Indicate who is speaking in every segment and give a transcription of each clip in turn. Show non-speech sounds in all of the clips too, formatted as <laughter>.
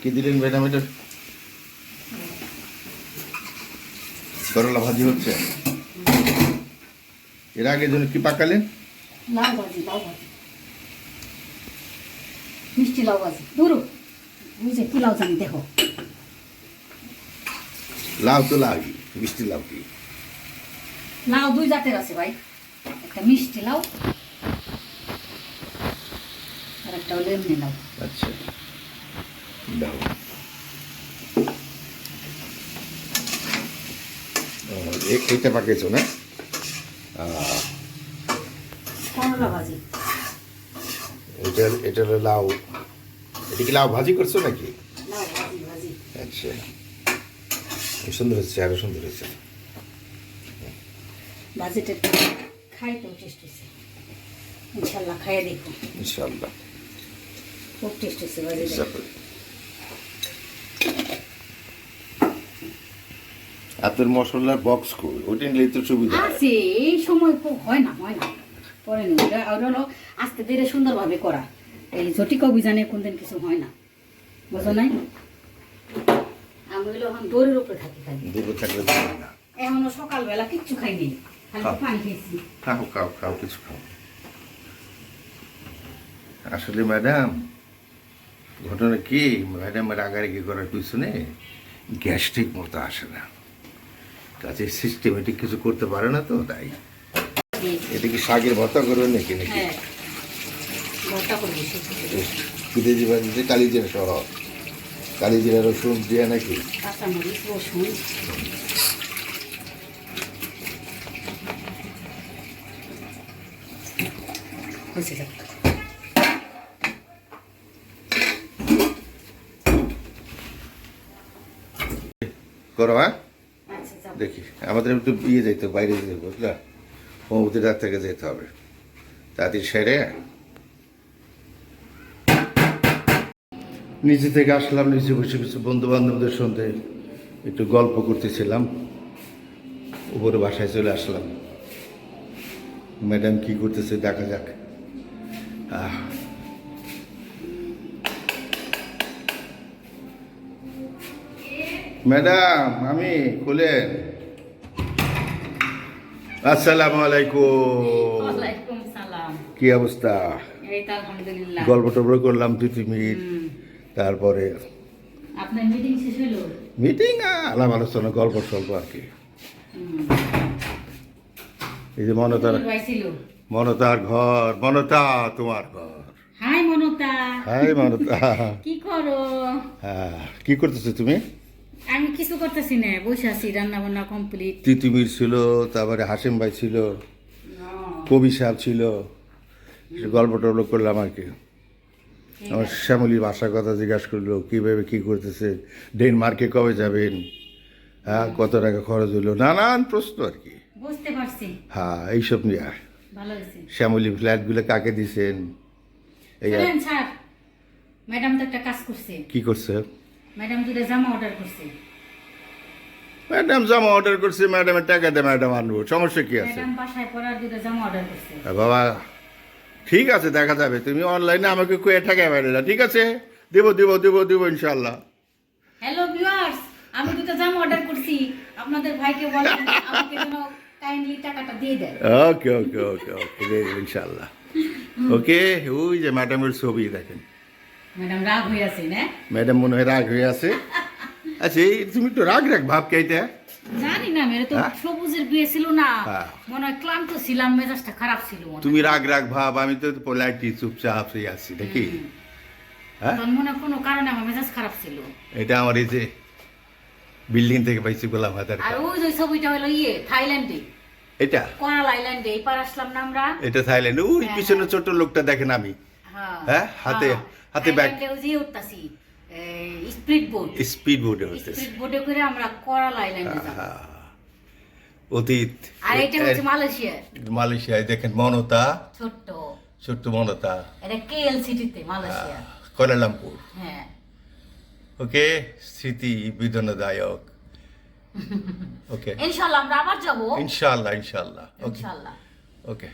Speaker 1: কি দিলেন ম্যাডাম এটা করলা ভাজি হচ্ছে? এর আগে জন্য কি পাকালেন?
Speaker 2: লাউ ভাজি লাউ ভাজি। মিষ্টি লাউ ভাজি। দূর বুঝে কি লাউ জানি দেখো।
Speaker 1: লাউ তো লাউ মিষ্টি লাউ কি?
Speaker 2: লাউ দুই জাতের আছে ভাই। একটা মিষ্টি লাউ একটা হলো এমনি লাউ
Speaker 1: আচ্ছা। দাও। পাকেছো না?
Speaker 2: ভাজি।
Speaker 1: এটা এটা হলো লাউ। এটা কি লাউ ভাজি করছ নাকি? আচ্ছা। সুন্দর হচ্ছে আরও সুন্দর হচ্ছে।
Speaker 2: ভাজিটা খাইতেও টেস্ট হয়েছে ইনশাল্লাহ খাইয়ে দেখো
Speaker 1: ইনশাল্লাহ।
Speaker 2: খুব টেস্ট হয়েছে ভাজিটা
Speaker 1: আপনার মশলার বক্স কই? ওটা নিলেই তো সুবিধা।
Speaker 2: আছে এই সময় তো হয় না হয় না। পরে নি ওটা হলো আস্তে ধীরে সুন্দরভাবে করা। এই ঝটিক অভিযানে কোনদিন কিছু হয় না। বুঝো নাই? আমি হলো এখন দৌড়ের উপরে থাকি খাই
Speaker 1: দুপুর থাকলে না।
Speaker 2: এখনও সকালবেলা কিচ্ছু খাইনি। খালি। পানি খেয়েছি।
Speaker 1: খাও খাও খাও কিছু খাও। আসলে ম্যাডাম ঘটনা কি? ম্যাডাম রাগারাগি করার পিছনে গ্যাস ঠিক মতো আসে না। কাজে সিস্টেমেটিক কিছু করতে পারে না তো তাই। এটা কি শাকের ভর্তা করবেন নাকি নাকি?
Speaker 2: হ্যাঁ
Speaker 1: কালি জিরা সহ কালি জিরা রসুন দিয়ে নাকি?
Speaker 2: হয়েছে
Speaker 1: করো হ্যাঁ?
Speaker 2: আচ্ছা
Speaker 1: দেখি আমাদের একটু বিয়ে যেতে বাইরে যেতে হোমিওপ্যাথি ডাক্তারকে যেতে হবে। সেরে। নিচে থেকে আসলাম নিচে বসে কিছু বন্ধু বান্ধবদের সঙ্গে একটু গল্প করতেছিলাম। উপরে বাসায় চলে আসলাম। ম্যাডাম কি করতেছে দেখা যাক। আহ ম্যাডাম আমি খুলেন। আসসালামু আলাইকুম। কি অবস্থা? গল্প টল্প করলাম দুই তিন মিনিট। তারপরে?
Speaker 2: মিটিং
Speaker 1: আলাপ আলোচনা গল্প সল্প আর কি। এই যে মনতার মনতার ঘর মনতা তোমার ঘর।
Speaker 2: হাই মনতা।
Speaker 1: হাই মনতা। <laughs>
Speaker 2: কি করো?
Speaker 1: হ্যাঁ কি করতেছো তুমি?
Speaker 2: আমি কিছু করতেছি না বসে আছি রান্না বান্না কমপ্লিট
Speaker 1: তিতুমির ছিল তারপরে হাসিম ভাই ছিল কবি সাহেব ছিল গল্প টল্প করলাম আর কি। আমার শ্যামলী ভাষার কথা জিজ্ঞাসা করল কীভাবে কী করতেছে ডেনমার্কে কবে যাবেন? হ্যাঁ কত টাকা খরচ হলো? নানান প্রশ্ন আর কি।
Speaker 2: বুঝতে পারছি।
Speaker 1: হ্যাঁ এইসব নিয়ে।
Speaker 2: হয়েছে।
Speaker 1: শ্যামলী ফ্ল্যাটগুলো কাকে দিছেন? এই আর-
Speaker 2: ম্যাডাম তো একটা কাজ করছে।
Speaker 1: কি করছে?
Speaker 2: ম্যাডাম দুটো জামা অর্ডার করছে।
Speaker 1: ম্যাডাম জামা অর্ডার করছে ম্যাডামের টাকা দেয় ম্যাডাম আনব সমস্যা কি আছে?
Speaker 2: ম্যাডাম বাসায় পরার দুটো জামা অর্ডার করছে।
Speaker 1: বাবা ঠিক আছে দেখা যাবে। তুমি অনলাইনে আমাকে কয়ে টাকা না ঠিক আছে? দেবো দেবো দেবো দেবো ইনশাল্লাহ
Speaker 2: হ্যালো ভিউয়ার্স আমি দুটো জামা অর্ডার করছি। আপনাদের ভাইকে বলেন আমাকে যেন কাইন্ডলি টাকাটা দিয়ে দেয়
Speaker 1: ওকে ওকে ওকে ওকে দেবো ইনশাল্লাহ ওকে ওই যে ম্যাডামের ছবি দেখেন।
Speaker 2: ম্যাডাম রাগ হয়ে আছে না?
Speaker 1: ম্যাডাম মনে হয় রাগ হয়ে আছে। <laughs> আচ্ছা এই তুমি তো রাগ রাগ ভাব কে এটা।
Speaker 2: জানি না মেরে তো
Speaker 1: হ্যাঁ?
Speaker 2: সবুজের বিয়ে ছিল না।
Speaker 1: হ্যাঁ।
Speaker 2: মনে হয় ক্লান্ত ছিলাম মেজাজটা খারাপ ছিল
Speaker 1: তুমি রাগ রাগ ভাব আমি তো পোলাইটি চুপচাপ সেই আছি নাকি? হ্যাঁ?
Speaker 2: মনে কোনো কারণে আমার মেজাজ খারাপ ছিল।
Speaker 1: এটা আমার এই যে বিল্ডিং থেকে পাইছি গোলাম হাতার
Speaker 2: আর ওই যে ছবিটা হলো ইয়ে থাইল্যান্ডে।
Speaker 1: এটা?
Speaker 2: কোরাল আইল্যান্ডে এই পার আসলাম না আমরা।
Speaker 1: এটা থাইল্যান্ড। ওই
Speaker 2: হ্যাঁ,
Speaker 1: পিছনে ছোট লোকটা দেখেন আমি। হ্যাঁ, হাতে- হাতে ব্যাগ।
Speaker 2: যে উঠতাছি স্পিড বোট
Speaker 1: স্পিড বোর্ডে হচ্ছে
Speaker 2: স্পিড বোটে করে আমরা কোরাল আইল্যান্ডে যাব।
Speaker 1: অতীত।
Speaker 2: আর এটা হচ্ছে মালয়েশিয়ার।
Speaker 1: মালয়েশিয়ায় দেখেন মনতা।
Speaker 2: ছোট্ট।
Speaker 1: ছোট্ট মনতা।
Speaker 2: এটা কেএল সিটিতে মালয়েশিয়া।
Speaker 1: কোয়ালালামপুর
Speaker 2: হ্যাঁ।
Speaker 1: ওকে স্মৃতি বিদনদায়ক <laughs> ওকে।
Speaker 2: ইনশাল্লাহ আমরা আবার যাব।
Speaker 1: ইনশাআল্লাহ ইনশাআল্লাহ ওকে।
Speaker 2: ইনশাল্লাহ।
Speaker 1: ওকে।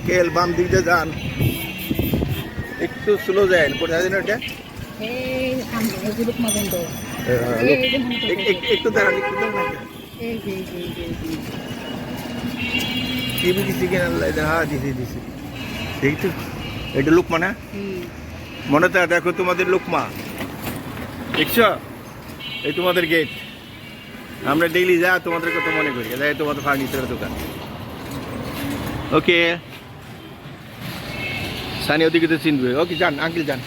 Speaker 1: আঙ্কেল বাম দিক দিয়ে যান। একটু স্লো যান কোথায় যেন এটা? একটু দাঁড়ান দাঁড়ান দিছি কেন হ্যাঁ দিছি দিছি। দেখছ এটা লুকমা না?
Speaker 2: হুম।
Speaker 1: মনে তো দেখো তোমাদের লুকমা দেখছ? এই তোমাদের গেট আমরা ডেইলি যা তোমাদের কথা মনে করি তোমাদের ফার্নিচারের দোকান। ওকে সানি ওদিকে তো চিনবে। ওকে যান আঙ্কেল যান।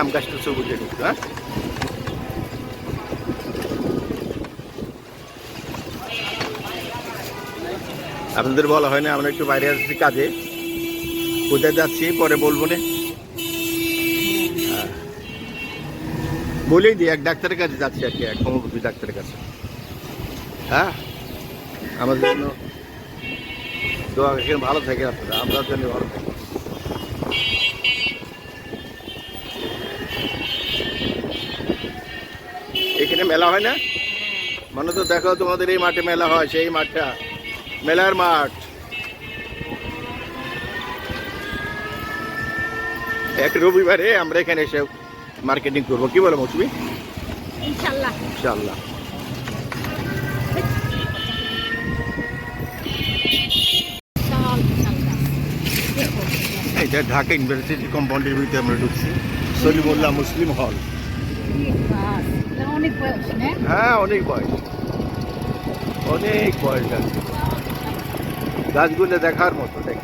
Speaker 1: আম গাছটা সবুজ হ্যাঁ? আপনাদের বলা হয় না, আমরা একটু বাইরে আসছি কাজে। কোথায় যাচ্ছি, পরে বলব না। বলেই দিই, এক ডাক্তারের কাছে যাচ্ছি আর কি, এক হোমিওপ্যাথি ডাক্তারের কাছে। হ্যাঁ? আমাদের জন্য দোয়া এখানে ভালো থাকে আপনারা আমরা জন্য ভালো থাকি। এখানে মেলা হয় না? মানে তো দেখো তোমাদের এই মাঠে মেলা হয় সেই মাঠটা। মেলার মাঠ। এক রবিবারে আমরা এখানে এসে মার্কেটিং করব। কি বলো মৌসুমি?
Speaker 2: ইনশাল্লাহ।
Speaker 1: ইনশাআল্লাহ এইটা ঢাকা ইউনিভার্সিটি কম্পাউন্ডের ভিতরে আমরা ঢুকছি। সলিমুল্লাহ মুসলিম হল।
Speaker 2: এটা না
Speaker 1: হ্যাঁ? অনেক বয়স। অনেক বয়স আছে। গাছগুলো দেখার মতো দেখ।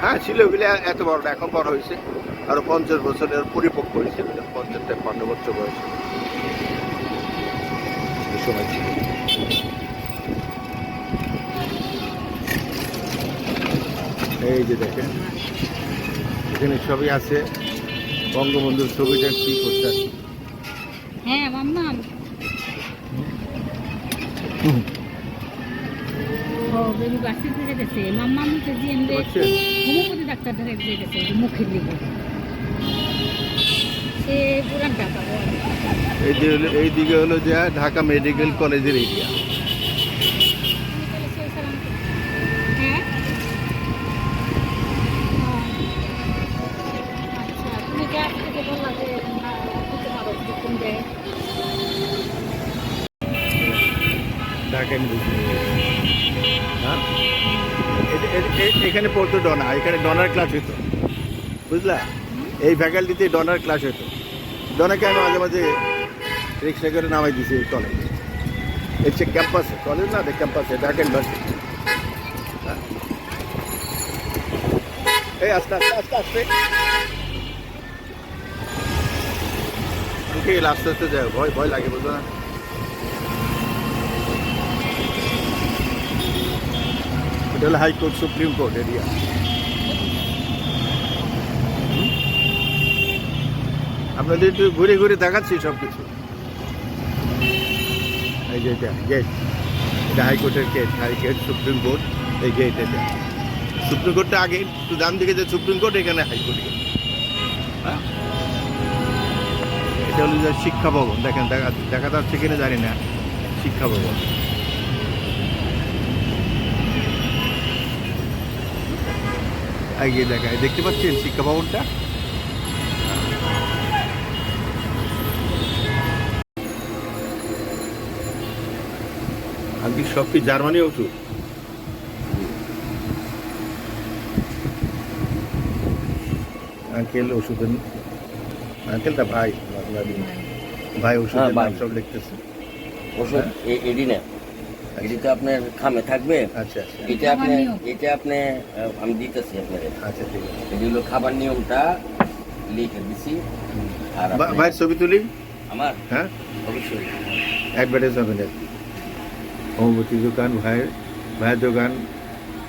Speaker 1: হ্যাঁ ছিল বলে এত বড় এখন বড় হয়েছে। আরও পঞ্চাশ বছরের পরিপক্ক হয়েছে পঞ্চাশ তেপ্পান্ন বছর বয়সে। সময় ছিল। এই যে দেখেন এখানে ছবি আছে। বঙ্গবন্ধুর ছবিটা কি করতে আছে
Speaker 2: হ্যাঁ মাম্মাম ও বেবি গেছে। মাম্মাম হচ্ছে হোমিওপ্যাথি ডাক্তার ধরে মুখের দিকে।
Speaker 1: এই দিকে হলো যে ঢাকা মেডিকেল কলেজের এরিয়া। ঢাকা মেডিকেল হ্যাঁ? এখানে পড়তো ডনা এখানে ডনার ক্লাস হতো বুঝলা? এই ফ্যাকাল্টিতে ডনার ক্লাস হতো ডনাকে আমি মাঝে মাঝে রিক্সা করে নামাই দিছি এই কলেজে হচ্ছে ক্যাম্পাসে কলেজ না ক্যাম্পাসে ইউনিভার্সিটি হ্যাঁ। এই আস্তে আস্তে আস্তে আস্তে। আস্তে আস্তে যায়, ভয় ভয় লাগে, বুঝলো? না এটা হলো হাইকোর্ট সুপ্রিম কোর্ট এরিয়া। আপনাদের একটু ঘুরে ঘুরে দেখাচ্ছি সব কিছু এই যে এটা গেট এটা হাইকোর্টের gate high court supreme court, এই গেট এটা। সুপ্রিম কোর্টটা আগে, একটু ডান দিকে যে সুপ্রিম কোর্ট, এখানে হাইকোর্ট গেট হ্যাঁ? এটা হলো যে শিক্ষা ভবন। দেখেন, দেখা দেখা যাচ্ছে কিনা জানি না। শিক্ষা ভবন। এগিয়ে দেখায়। দেখতে পাচ্ছেন শিক্ষা ভবনটা? আজকে সব কি জার্মানি ওষুধ আঙ্কেল ওষুধ আঙ্কেলটা ভাই ভাই ওষুধের
Speaker 3: হ্যাঁ,
Speaker 1: নাম সব লিখতেছে।
Speaker 3: ওষুধ এ- এডি না এডি তো আপনার খামে থাকবে?
Speaker 1: আচ্ছা আচ্ছা।
Speaker 3: এটা আপনি এটা আপনি আমি দিতেছি আপনাদের
Speaker 1: আচ্ছা ঠিক আছে।
Speaker 3: এটি হলো খাবার নিয়মটা লিখে দিছি। আর
Speaker 1: ভা-
Speaker 3: আপনি-
Speaker 1: ভাইয়ের ছবি তুলি?
Speaker 3: আমার?
Speaker 1: হ্যাঁ।
Speaker 3: অবশ্যই।
Speaker 1: অ্যাডভার্টাইজ হবে না হোমবতী দোকান ভাইয়ের ভাইয়ের দোকান।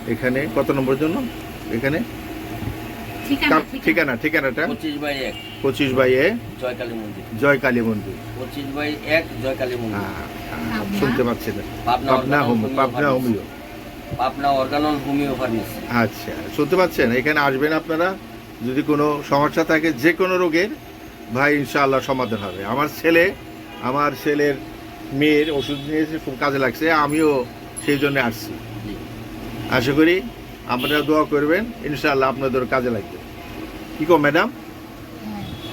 Speaker 1: এখানে কত নম্বর জন্য? এখানে?
Speaker 2: ঠিকানা
Speaker 1: ঠিকানাটা?
Speaker 3: পঁচিশ বাই এক।
Speaker 1: পঁচিশ বাই এ
Speaker 3: জয়কালী মন্দির।
Speaker 1: জয় কালী মন্দির।
Speaker 3: পঁচিশ বাই এক জয়কালী মন্দির।
Speaker 1: আহ, আহ, শুনতে পাচ্ছি না
Speaker 3: Pabna
Speaker 1: Pabna home Pabna
Speaker 3: homeo. Pabna organon homeo pharmacy
Speaker 1: আচ্ছা শুনতে পাচ্ছেন? এখানে আসবেন আপনারা। যদি কোনো সমস্যা থাকে যে কোনো রোগের ভাই ইনশাআল্লাহ সমাধান হবে। আমার ছেলে আমার ছেলের মেয়ের ওষুধ নিয়েছে খুব কাজে লাগছে। আমিও সেই জন্য আসছি। আশা করি আপনারা দোয়া করবেন। ইনশাআল্লাহ আপনাদের কাজে লাগবে। কি কো ম্যাডাম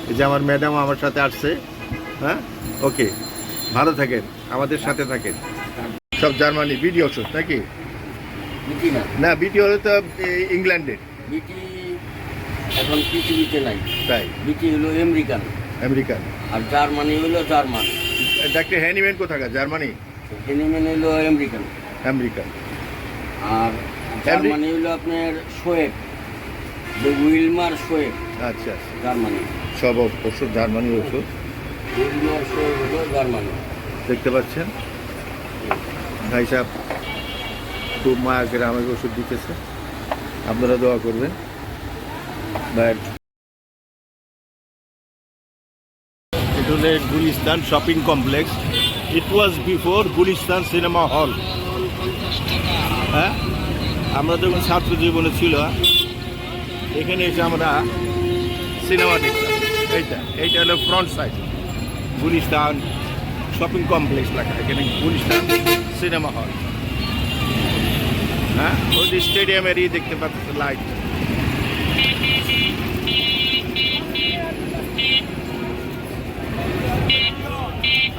Speaker 1: এই যে আমার ম্যাডাম আমার সাথে আসছে হ্যাঁ? ওকে ভালো থাকেন আমাদের সাথে থাকেন। সব জার্মানি বিডি ওষুধ নাকি?
Speaker 3: না।
Speaker 1: বিটি হলে তো ইংল্যান্ডের
Speaker 3: বিটি এখন পৃথিবীতে নাই।
Speaker 1: তাই?
Speaker 3: বিটি হলো আমেরিকান।
Speaker 1: আমেরিকান।
Speaker 3: আর জার্মানি হলো জার্মান।
Speaker 1: ডাক্তার হ্যানিম্যান কোথাকার? জার্মানি?
Speaker 3: হেনিম্যান হলো আমেরিকান।
Speaker 1: আমেরিকান।
Speaker 3: আর জার্মানি হলো আপনার দ্য উইলমার শোয়েব।
Speaker 1: আচ্ছা আচ্ছা।
Speaker 3: জার্মানি।
Speaker 1: সব ওষুধ জার্মানি ওষুধ?
Speaker 3: উইলমার শোয়েব হলো জার্মানি।
Speaker 1: দেখতে পাচ্ছেন? ভাই সাহেব খুব মায়া করে আমাকে ওষুধ দিতেছে। আপনারা দোয়া করবেন। ভাইয়ের এটা হলো Gulistan shopping complex. It was before Gulistan cinema hall. হ্যাঁ? আমরা যখন ছাত্র জীবনে ছিল এখানে এসে আমরা সিনেমা দেখতাম এইটা এইটা হলো front side Gulistan shopping complex লেখা, এখানে গুলিস্তান সিনেমা হল হ্যাঁ? ওই যে স্টেডিয়ামেরই দেখতে পাচ্ছেন লাইট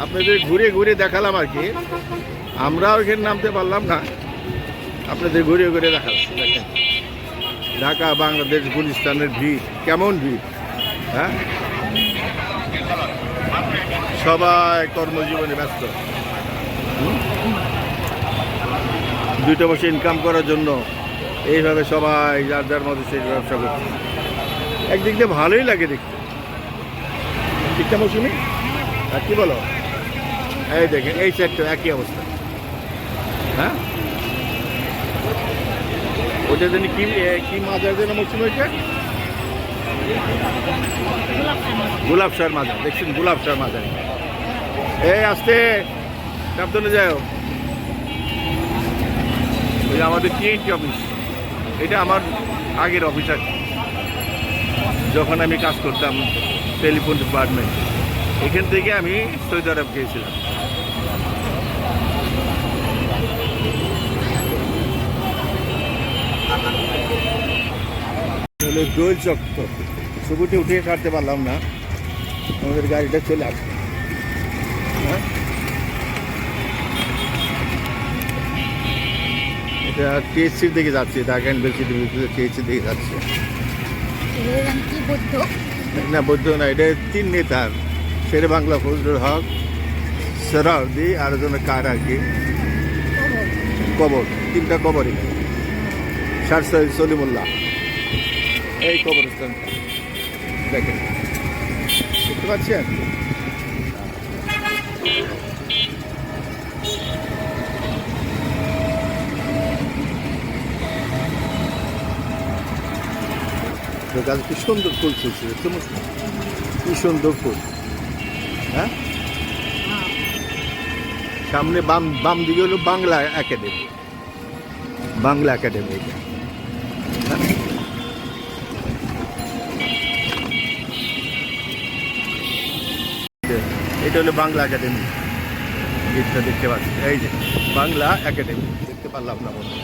Speaker 1: আপনাদের ঘুরে ঘুরে দেখালাম আর কি। আমরাও এখানে নামতে পারলাম না। আপনাদের ঘুরে ঘুরে দেখালাম, দেখেন। ঢাকা, বাংলাদেশ, গুলিস্তানের ভিড়। কেমন ভিড়? হ্যাঁ? সবাই কর্মজীবনে ব্যস্ত? দুইটা বসে ইনকাম করার জন্য এইভাবে সবাই যার যার মধ্যে সেই ব্যবসা করছে। একদিক দিয়ে ভালোই লাগে দেখতে। ঠিকটা মৌসুমি? আর কি বলো? এই দেখেন, এই সাইডটা একই অবস্থা। হ্যাঁ? ওটা কি কি মাজার যেন মৌসুমি ওইটা গোলাপ সার মাজার দেখছেন গোলাপ সার মাজার এই আসতে। সাবধানে যাও। ওই আমাদের টিএনটি অফিস এটা আমার আগের অফিস যখন আমি কাজ করতাম টেলিফোন ডিপার্টমেন্ট। এখান থেকে আমি সৌদি আরব গিয়েছিলাম। হলো দোল চক্র। ছবিটি উঠে কাটতে পারলাম না। আমাদের গাড়িটা চলে আসবে হ্যাঁ? এটা টিএসসির দিকে যাচ্ছে ঢাকা ইউনিভার্সিটির ভিতরে টিএসসির দিকে যাচ্ছে। না বৌদ্ধ না এটা তিন নেতার। শের বাংলা ফজলুল হক সেরাউদ্দি আর জন কার আর কি কবর তিনটা কবরই। শার সৈয়দ সলিমুল্লাহ। এই কবরস্থান। দেখেন। দেখতে পাচ্ছেন? গাছ কি সুন্দর ফুল তোমার কি সুন্দর ফুল। হ্যাঁ? সামনে বাম বাম দিকে হলো বাংলা একাডেমি। বাংলা একাডেমি এটা। হলো বাংলা একাডেমি। গেটটা দেখতে পাচ্ছি। এই যে বাংলা একাডেমি। দেখতে পারলাম না বন্ধু।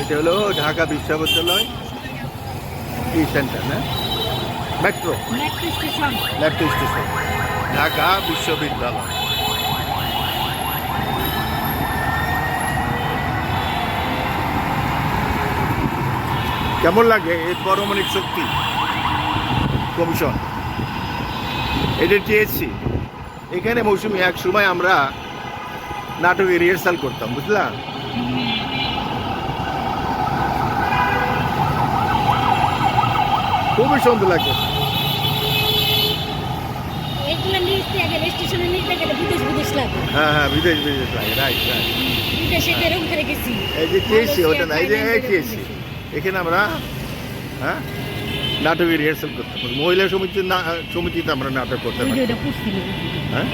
Speaker 1: এটা হলো ঢাকা বিশ্ববিদ্যালয় ই সেন্টার না? Metro.
Speaker 2: Metro station.
Speaker 1: Metro station. Dhaka বিশ্ববিদ্যালয়। কেমন লাগে এই পারমাণবিক শক্তি? কমিশন এটা টিএসসি। এখানে মৌসুমি এক সময় আমরা নাটকের রিহার্সাল করতাম বুঝলাম খুবই সুন্দর লাগে। হ্যাঁ হ্যাঁ বিদেশ বিদেশ লাগে রাইট রাইট এই যে টিএসসি ওটা না এই যে টিএসসি। এখানে আমরা হ্যাঁ? নাটকের রিহার্সাল করতে পারি মহিলা সমিতি না সমিতিতে আমরা নাটক করতে পারি হ্যাঁ?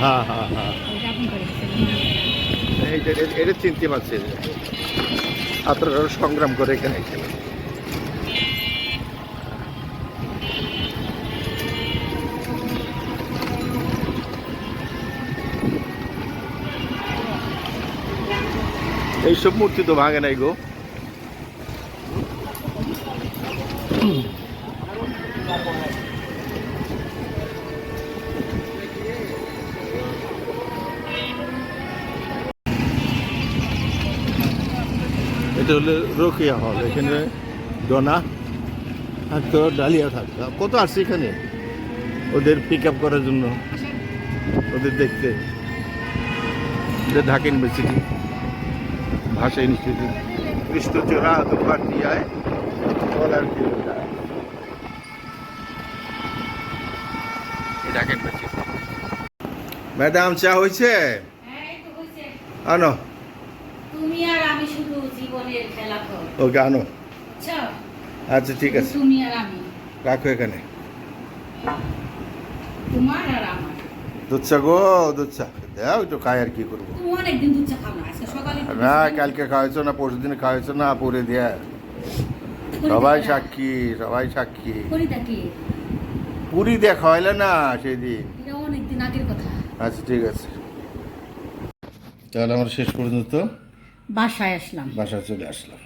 Speaker 1: হ্যাঁ হ্যাঁ হ্যাঁ।
Speaker 2: ওইটা আপনি করে গেছেন
Speaker 1: যে এ- এটা চিনতে পারছি। আপনারা সংগ্রাম করে এখানে খেলেন এইসব মূর্তি তো ভাঙে নাই গো। এটা হলো রোকিয়া হল, এখানে ডোনা থাকতো, ডালিয়া থাকতো। কত আসছে এখানে? ওদের পিক আপ করার জন্য, ওদের দেখতে। ঢাকা ইউনিভার্সিটি ভাষা ইনস্টিটিউট কৃষ্ণচূড়া বলার কি ম্যাডাম চা হয়েছে? আনো।
Speaker 2: তুমি আর আমি শুধু জীবনের খেলা কর
Speaker 1: ওকে আনো। আচ্ছা? ঠিক আছে।
Speaker 2: তুমি আর আমি।
Speaker 1: রাখো এখানে।
Speaker 2: তোমার আর আমার।
Speaker 1: দুধ চা গো দুধ চা। দাও খাই আর কি করব।
Speaker 2: না।
Speaker 1: কালকে খাওয়াইছো না পরশু দিন খাওয়াইছো না পরে দিয়া। সবাই সাক্ষী সবাই সাক্ষী। পুরি দিয়ে খাওয়াইলে না সেদিন।
Speaker 2: এটা অনেকদিন আগের কথা।
Speaker 1: আচ্ছা ঠিক আছে। তাহলে আমরা শেষ পর্যন্ত
Speaker 2: বাসায় আসলাম।
Speaker 1: বাসা চলে আসলাম।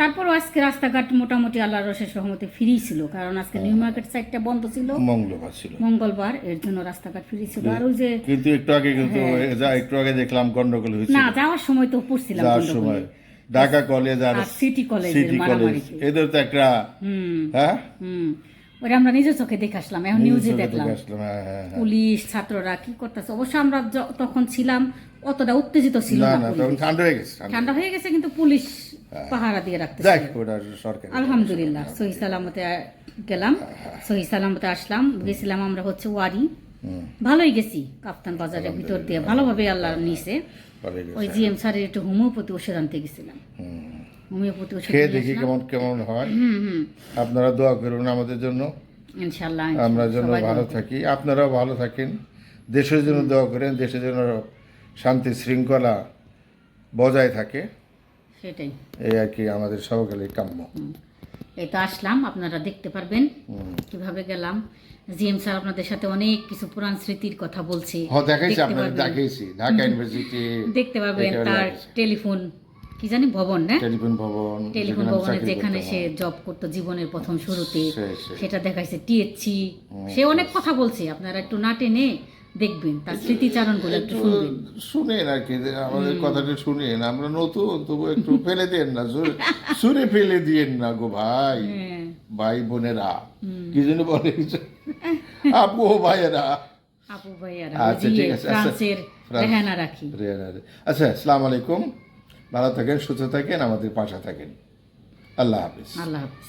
Speaker 2: তারপরও আজকে রাস্তাঘাট মোটামুটি আল্লাহ রসের সহমতে ফ্রি ছিল কারণ আজকে নিউ মার্কেট সাইডটা বন্ধ ছিল।
Speaker 1: মঙ্গলবার ছিল।
Speaker 2: মঙ্গলবার এর জন্য রাস্তাঘাট ফ্রি ছিল। আর ওই যে
Speaker 1: কিন্তু একটু আগে কিন্তু যা একটু আগে দেখলাম গন্ডগোল হয়েছিল।
Speaker 2: না যাওয়ার সময় তো পড়ছিলাম
Speaker 1: যাওয়ার সময়। ঢাকা কলেজ আর
Speaker 2: সিটি কলেজের
Speaker 1: সিটি কলেজ এদের তো একটা হ্যাঁ?
Speaker 2: ওটা আমরা নিজের চোখে দেখে আসলাম এখন নিউজে দেখলাম।
Speaker 1: হ্যাঁ, হ্যাঁ, হ্যাঁ।
Speaker 2: পুলিশ ছাত্ররা কি করতেছে? অবশ্য আমরা তখন ছিলাম অতটা উত্তেজিত ছিল
Speaker 1: না ঠান্ডা হয়ে গেছে। ঠান্ডা
Speaker 2: হয়ে গেছে কিন্তু পুলিশ পাহারা দিয়ে
Speaker 1: সরকার
Speaker 2: আলহামদুলিল্লাহ সহি সালামতে গেলাম সহি সালামতে আসলাম। গেছিলাম আমরা হচ্ছে ওয়ারি। ভালোই গেছি কাপ্তান বাজারের ভিতর দিয়ে। ভালোভাবে আল্লাহ নিছে। ওই জিএম স্যারের একটু হোমিওপ্যাথি ওষুধ আনতে গেছিলাম। হোমিওপ্যাথি ওষুধ
Speaker 1: খেয়ে দেখি কেমন কেমন হয়।
Speaker 2: হুম হুম।
Speaker 1: আপনারা দোয়া করুন আমাদের জন্য।
Speaker 2: ইনশাল্লাহ
Speaker 1: আমরা যেন ভালো থাকি। আপনারাও ভালো থাকেন। দেশের জন্য দোয়া করেন দেশের জন্য শান্তি শৃঙ্খলা বজায় থাকে।
Speaker 2: সেটাই।
Speaker 1: এই আর কি আমাদের সবকালে কাম্য।
Speaker 2: এই তো আসলাম আপনারা দেখতে পারবেন কীভাবে গেলাম। জিএম স্যার আপনাদের সাথে অনেক কিছু পুরান স্মৃতির কথা বলছে। দেখতে
Speaker 1: আপনাদের ঢাকা ইউনিভার্সিটি
Speaker 2: দেখতে পারবেন তার টেলিফোন কি জানি ভবন না
Speaker 1: টেলিফোন ভবন
Speaker 2: টেলিফোন
Speaker 1: যেখানে
Speaker 2: ভবনে যেখানে সে জব করতো জীবনের প্রথম শুরুতে। সেটা দেখাইছে টিএসসি সে অনেক কথা বলছে আপনারা একটু না টেনে দেখবেন তার স্মৃতিচারণগুলো একটু
Speaker 1: একটু
Speaker 2: শুনবেন।
Speaker 1: শুনেন আর কি আমাদের কথাটা শুনেন। আমরা নতুন তবু একটু ফেলে দেন না সুরে ফেলে দিয়েন না গো ভাই
Speaker 2: হ্যাঁ।
Speaker 1: ভাই বোনেরা। কি জন্য বলে আপু ভাইয়েরা।
Speaker 2: আপু ভাইয়ারা
Speaker 1: আচ্ছা, ঠিক আছে, আচ্ছা।
Speaker 2: ফ্রান্সের রেহানা রাখি।
Speaker 1: আচ্ছা আসসালামু আলাইকুম। ভালো থাকেন সুস্থ থাকেন আমাদের পাশে থাকেন। আল্লাহ হাফিজ।
Speaker 2: আল্লাহ হাফিজ।